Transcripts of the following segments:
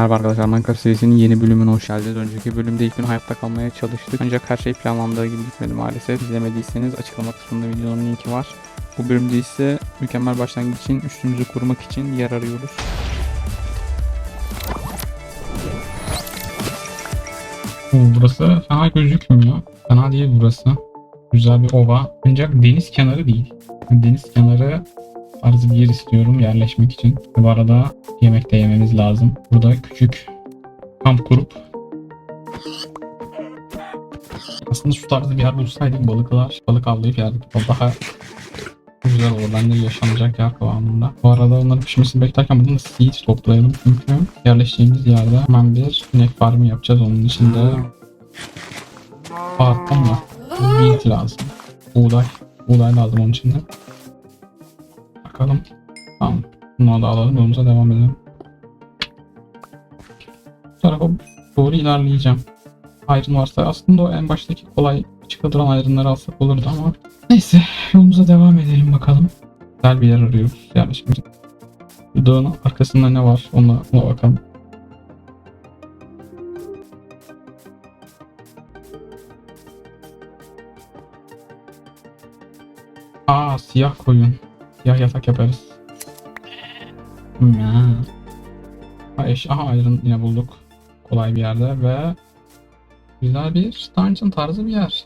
Merhaba arkadaşlar Minecraft serisinin yeni bölümüne hoş geldiniz. Önceki bölümde ilk gün hayatta kalmaya çalıştık. Ancak her şey planlandığı gibi gitmedi maalesef. İzlemediyseniz açıklama kısmında videonun linki var. Bu bölümde ise mükemmel başlangıç için üstümüzü kurmak için yer arıyoruz. Oo, burası fena gözükmüyor. Fena değil burası. Güzel bir ova. Ancak deniz kenarı değil. Deniz kenarı tarzı bir yer istiyorum yerleşmek için. Bu arada yemek de yememiz lazım. Burada küçük kamp kurup aslında şu tarzı bir yer bulsaydık balıklar, balık avlayıp yerdik. O daha güzel olur. Bende yaşanacak yer kıvamında. Bu arada onların pişmesini beklerken buradan da seed toplayalım. Çünkü yerleşeceğimiz yerde hemen bir inek farmı yapacağız. Onun içinde Arpa mı? Wheat lazım. Buğday. Buğday lazım onun içinde. Bakalım. Tamam. Bunları da alalım. Yolumuza devam edelim. Bu tarafa doğru ilerleyeceğim. Ayrın varsa aslında o en baştaki kolay açıkta duran ayrınları alsak olurdu ama neyse yolumuza devam edelim bakalım. Güzel bir yer arıyoruz için. Bu dağın arkasında ne var ona, ona bakalım. Aa siyah koyun. Siyah yatak yaparız. Ya. Ha, eş, aha ayrın yine bulduk. Kolay bir yerde ve güzel bir dungeon tarzı bir yer.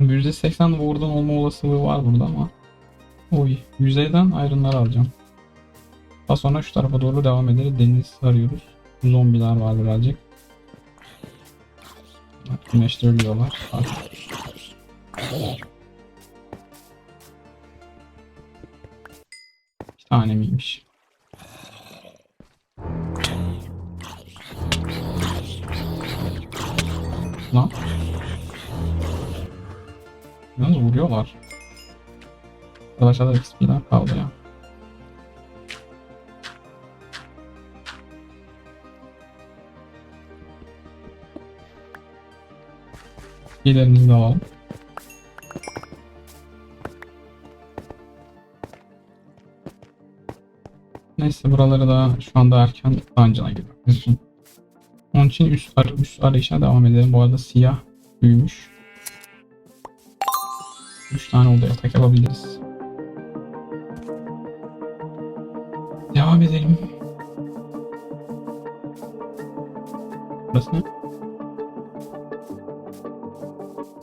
%80 ward'un olma olasılığı var burada ama Oy, yüzeyden ayrınları alacağım. Daha sonra şu tarafa doğru devam ederiz. Deniz arıyoruz. Zombiler var birazcık. Güneşte ölüyorlar. Bak. Miymiş? Lan. Yalnız vuruyorlar. Arkadaşlar XP'ler kaldı ya. De alalım. Neyse buraları da şu anda erken dungeon'a için. Onun için üst, ar üst arayışa devam edelim. Bu arada siyah büyümüş. 3 tane oldu yatak yapabiliriz. Devam edelim. Burası ne?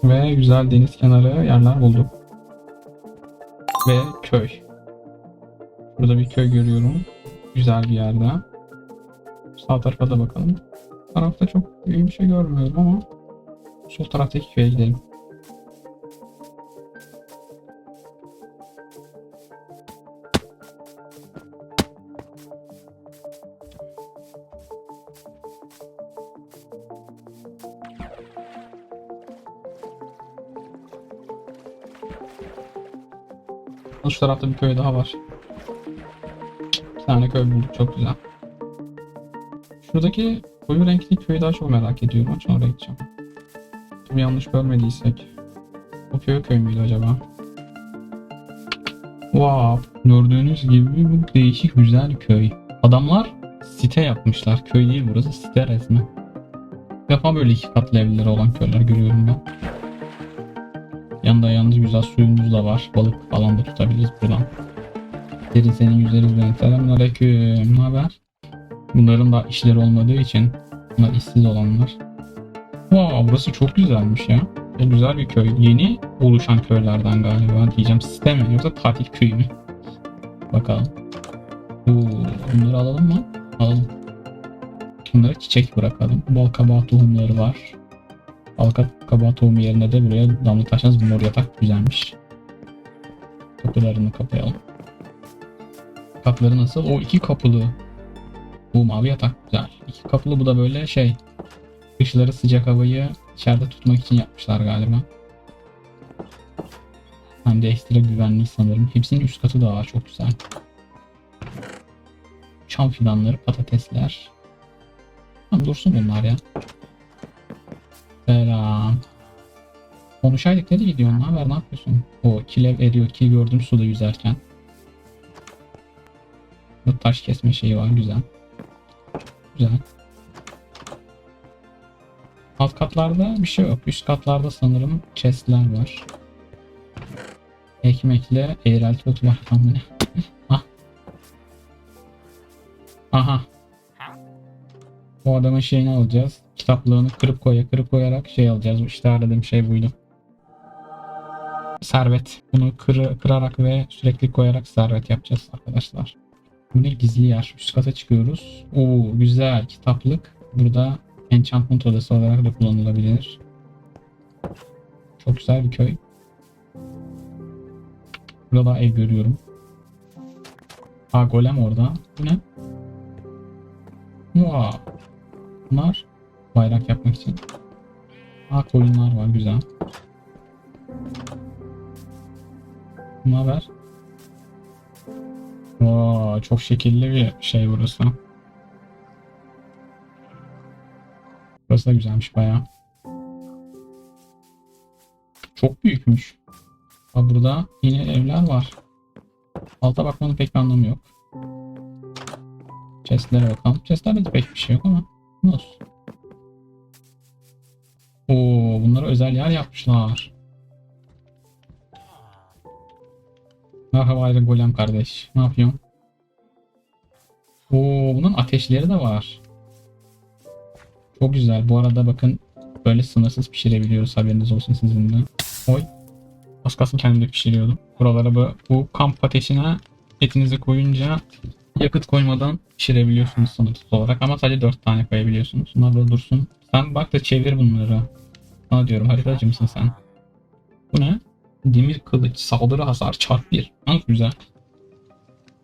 Ve güzel deniz kenarı yerler bulduk. Ve köy. Burada bir köy görüyorum. Güzel bir yerde. Sağ tarafa da bakalım. Tarafta çok büyük bir şey görmüyorum ama sol taraftaki köye gidelim. Şu tarafta bir köy daha var. Tane köy bulduk çok güzel. Şuradaki koyu renkli köyü daha çok merak ediyorum. Açın oraya gideceğim. Tabii yanlış görmediysek. Bu köy köy müydü acaba? Wow. Gördüğünüz gibi bu değişik güzel köy. Adamlar site yapmışlar. Köy değil burası site resmi. Bir defa böyle iki katlı evleri olan köyler görüyorum ben. Yanında yalnız güzel suyumuz da var. Balık falan da tutabiliriz buradan. Derin senin yüzleri ben. Selamünaleyküm. Ne haber? Bunların da işleri olmadığı için bunlar işsiz olanlar. Wow, burası çok güzelmiş ya. Çok güzel bir köy. Yeni oluşan köylerden galiba diyeceğim. Site mi yoksa tatil köyü mü? Bakalım. Oo, bunları alalım mı? Alalım. Bunlara çiçek bırakalım. Bal kabağı tohumları var. Bal kabağı tohumu yerine de buraya damlatarsanız mor yatak güzelmiş. Kapılarını kapayalım. Kapıları nasıl? O iki kapılı. Bu mavi yatak güzel. İki kapılı bu da böyle şey. Kışları sıcak havayı içeride tutmak için yapmışlar galiba. Hem de ekstra güvenli sanırım. Hepsinin üst katı da var çok güzel. Çam fidanları, patatesler. Tamam dursun bunlar ya. Selam. Konuşaydık nereye gidiyorsun? Ne haber? Ne yapıyorsun? O kilev eriyor. Ki gördüm suda yüzerken. Bu taş kesme şeyi var. Güzel. Güzel. Alt katlarda bir şey yok. Üst katlarda sanırım chestler var. Ekmekle eğrelti otu var tahmini. ah. Aha. Bu adamın şeyini alacağız. Kitaplığını kırıp koya kırıp koyarak şey alacağız. İşte aradığım şey buydu. Servet. Bunu kırı, kırarak ve sürekli koyarak servet yapacağız arkadaşlar. Bu ne gizli yer. Üst kata çıkıyoruz. Oo güzel kitaplık. Burada enchantment odası olarak da kullanılabilir. Çok güzel bir köy. Burada ev görüyorum. Ha golem orada. Bu ne? Wow. Bunlar bayrak yapmak için. Ha koyunlar var güzel. Ne haber? Wow, çok şekilli bir şey burası. Burası da güzelmiş bayağı. Çok büyükmüş. Ha burada yine evler var. Alta bakmanın pek bir anlamı yok. Chestlere bakalım. Chestlerde de pek bir şey yok ama nasıl? Oo, bunlara özel yer yapmışlar. Merhaba Iron Golem kardeş. Ne yapıyorsun? Oo, bunun ateşleri de var. Çok güzel. Bu arada bakın böyle sınırsız pişirebiliyoruz. Haberiniz olsun sizin de. Oy. Az kalsın kendim pişiriyordum. Buralara bu, bu kamp ateşine etinizi koyunca yakıt koymadan pişirebiliyorsunuz sınırsız olarak. Ama sadece 4 tane koyabiliyorsunuz. Bunlar da dursun. Sen bak da çevir bunları. Sana diyorum haritacı mısın sen? Bu ne? Demir kılıç saldırı hasar çarp 1. Nasıl güzel.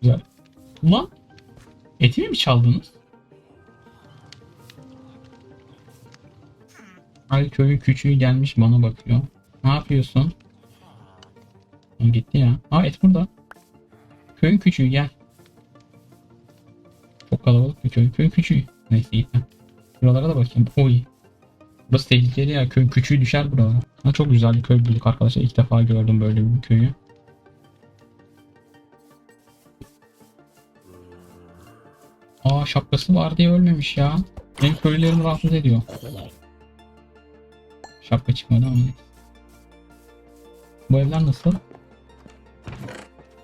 Güzel. Ulan etimi mi çaldınız? Ay köyün küçüğü gelmiş bana bakıyor. Ne yapıyorsun? Ha, gitti ya. Aa et burada. Köyün küçüğü gel. Çok kalabalık bir köy. Köyün küçüğü. Neyse gitti. Buralara da bakayım. Oy. Burası tehlikeli ya. Köyün küçüğü düşer buralara. Ha, çok güzel bir köy bulduk arkadaşlar. İlk defa gördüm böyle bir köyü. Aa şapkası var diye ölmemiş ya. Benim köylülerimi rahatsız ediyor. Şapka çıkmadı ama. Bu evler nasıl?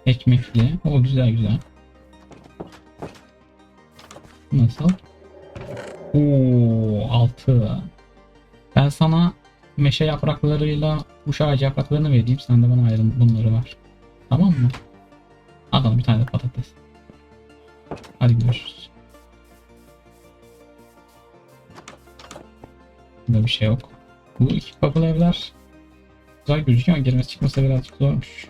Ekmekli. O güzel güzel. Nasıl? Oo altı. Ben sana meşe yapraklarıyla kuş ağacı yapraklarını vereyim. Sen de bana ayrın bunları ver. Tamam mı? Bana bir tane de patates. Hadi görüşürüz. Burada bir şey yok. Bu iki kapılı evler güzel gözüküyor ama girmesi çıkması birazcık zormuş.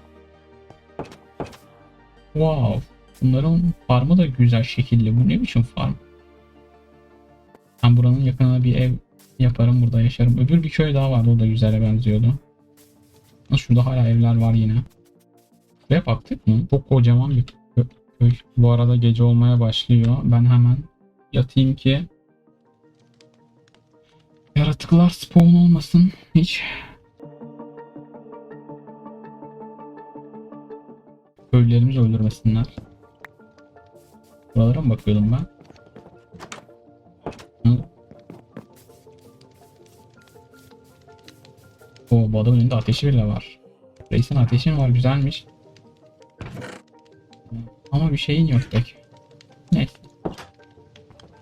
Wow. Bunların farmı da güzel şekilli. Bu ne biçim farm? Ben buranın yakınına bir ev yaparım burada yaşarım. Öbür bir köy daha vardı o da güzele benziyordu. Şurada hala evler var yine. Şuraya baktık mı? Çok kocaman bir kö- köy. Bu arada gece olmaya başlıyor. Ben hemen yatayım ki yaratıklar spawn olmasın hiç. Köylülerimizi öldürmesinler. Buralara mı bakıyordum ben? O bu adamın elinde ateşi bile var. Reisin ateşi mi var güzelmiş. Ama bir şeyin yok pek. Neyse.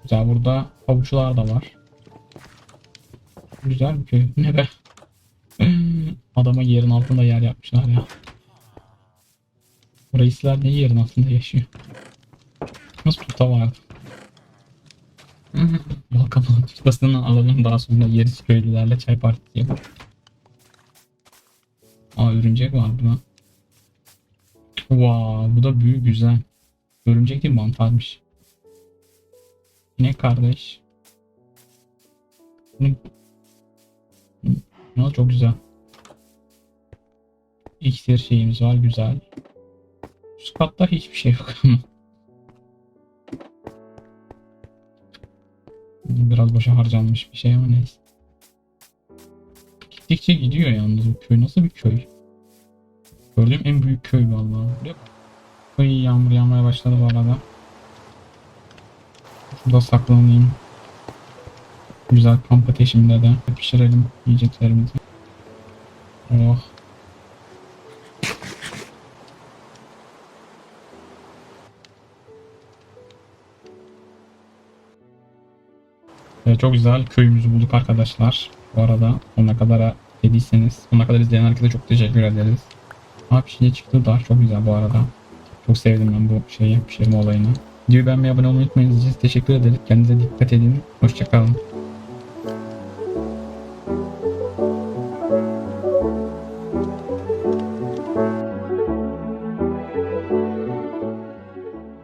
Güzel burada havuçlar da var. Güzel bir köy. Ne be? Adama yerin altında yer yapmışlar ya. Reisler ne yerin altında yaşıyor? Nasıl tuta vardı? Balkan tutasını alalım daha sonra yeriz köylülerle çay partisi yapalım. Aa örümcek var burada. Wow, bu da büyük güzel. Örümcek değil mantarmış. Ne kardeş? Ne? Ne çok güzel. İksir şeyimiz var güzel. Üst katta hiçbir şey yok ama. Biraz boşa harcanmış bir şey ama neyse. Gittikçe gidiyor yalnız bu köy. Nasıl bir köy? Gördüğüm en büyük köy vallahi. Buraya. Ay yağmur yağmaya başladı bu arada. Şurada saklanayım. Güzel kamp ateşinde de pişirelim yiyeceklerimizi. Oh. Evet, çok güzel köyümüzü bulduk arkadaşlar. Bu arada ona kadar dediyseniz, ona kadar izleyen herkese çok teşekkür ederiz. Aa pişince çıktı da çok güzel bu arada. Çok sevdim ben bu şeyi, pişirme olayını. Videoyu beğenmeyi, abone olmayı unutmayın. Teşekkür ederiz. Kendinize dikkat edin. Hoşçakalın.